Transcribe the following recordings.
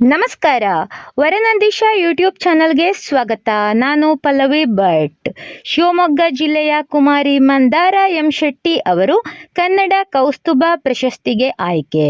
ನಮಸ್ಕಾರ. ವರನಂದೀಶ ಯೂಟ್ಯೂಬ್ ಚಾನಲ್ಗೆ ಸ್ವಾಗತ. ನಾನು ಪಲ್ಲವಿ ಭಟ್. ಶಿವಮೊಗ್ಗ ಜಿಲ್ಲೆಯ ಕುಮಾರಿ ಮಂದಾರ ಎಂ ಶೆಟ್ಟಿ ಅವರು ಕನ್ನಡ ಕೌಸ್ತುಭ ಪ್ರಶಸ್ತಿಗೆ ಆಯ್ಕೆ.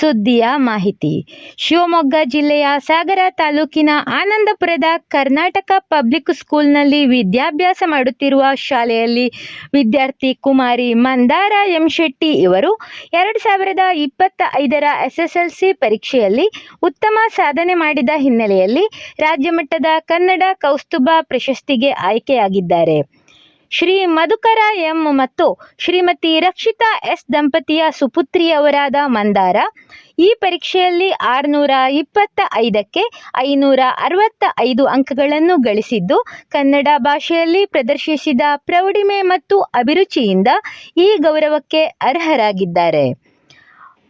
ಸುದ್ದಿಯ ಮಾಹಿತಿ. ಶಿವಮೊಗ್ಗ ಜಿಲ್ಲೆಯ ಸಾಗರ ತಾಲೂಕಿನ ಆನಂದಪುರದ ಕರ್ನಾಟಕ ಪಬ್ಲಿಕ್ ಸ್ಕೂಲ್ನಲ್ಲಿ ವಿದ್ಯಾಭ್ಯಾಸ ಮಾಡುತ್ತಿರುವ ಶಾಲೆಯಲ್ಲಿ ವಿದ್ಯಾರ್ಥಿ ಕುಮಾರಿ ಮಂದಾರ ಎಂ ಶೆಟ್ಟಿ ಇವರು ಎರಡು ಸಾವಿರದ ಇಪ್ಪತ್ತ ಐದರ ಎಸ್ಎಸ್ಎಲ್ಸಿ ಪರೀಕ್ಷೆಯಲ್ಲಿ ಉತ್ತಮ ಸಾಧನೆ ಮಾಡಿದ ಹಿನ್ನೆಲೆಯಲ್ಲಿ ರಾಜ್ಯ ಮಟ್ಟದ ಕನ್ನಡ ಕೌಸ್ತುಭ ಪ್ರಶಸ್ತಿಗೆ ಆಯ್ಕೆಯಾಗಿದ್ದಾರೆ. ಶ್ರೀ ಮಧುಕರ ಎಂ ಮತ್ತು ಶ್ರೀಮತಿ ರಕ್ಷಿತಾ ಎಸ್ ದಂಪತಿಯ ಸುಪುತ್ರಿಯವರಾದ ಮಂದಾರ, ಈ ಪರೀಕ್ಷೆಯಲ್ಲಿ ಆರುನೂರ ಇಪ್ಪತ್ತ ಐದಕ್ಕೆ ಐನೂರ ಅರವತ್ತ ಐದು ಅಂಕಗಳನ್ನು ಗಳಿಸಿದ್ದು, ಕನ್ನಡ ಭಾಷೆಯಲ್ಲಿ ಪ್ರದರ್ಶಿಸಿದ ಪ್ರೌಢಿಮೆ ಮತ್ತು ಅಭಿರುಚಿಯಿಂದ ಈ ಗೌರವಕ್ಕೆ ಅರ್ಹರಾಗಿದ್ದಾರೆ.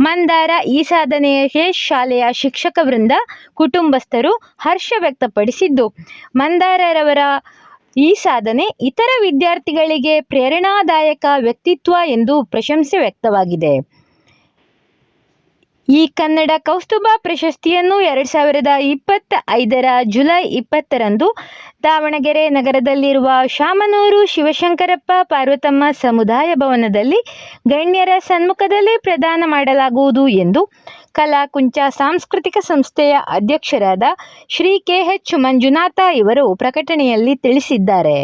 ಮಂದಾರ ಈ ಸಾಧನೆಗೆ ಶಾಲೆಯ ಶಿಕ್ಷಕ ವೃಂದ ಕುಟುಂಬಸ್ಥರು ಹರ್ಷ ವ್ಯಕ್ತಪಡಿಸಿದ್ದು. ಮಂದಾರರವರ ಈ ಸಾಧನೆ ಇತರ ವಿದ್ಯಾರ್ಥಿಗಳಿಗೆ ಪ್ರೇರಣಾದಾಯಕ ವ್ಯಕ್ತಿತ್ವ ಎಂದು ಪ್ರಶಂಸೆ ವ್ಯಕ್ತವಾಗಿದೆ. ಈ ಕನ್ನಡ ಕೌಸ್ತುಭ ಪ್ರಶಸ್ತಿಯನ್ನು ಎರಡು ಸಾವಿರದ ಇಪ್ಪತ್ತ ಐದರ ಜುಲೈ ಇಪ್ಪತ್ತರಂದು ದಾವಣಗೆರೆ ನಗರದಲ್ಲಿರುವ ಶಾಮನೂರು ಶಿವಶಂಕರಪ್ಪ ಪಾರ್ವತಮ್ಮ ಸಮುದಾಯ ಭವನದಲ್ಲಿ ಗಣ್ಯರ ಸನ್ಮುಖದಲ್ಲಿ ಪ್ರದಾನ ಮಾಡಲಾಗುವುದು ಎಂದು ಕಲಾಕುಂಚ ಸಾಂಸ್ಕೃತಿಕ ಸಂಸ್ಥೆಯ ಅಧ್ಯಕ್ಷರಾದ ಶ್ರೀ ಕೆ ಎಚ್ ಮಂಜುನಾಥ ಇವರು ಪ್ರಕಟಣೆಯಲ್ಲಿ ತಿಳಿಸಿದ್ದಾರೆ.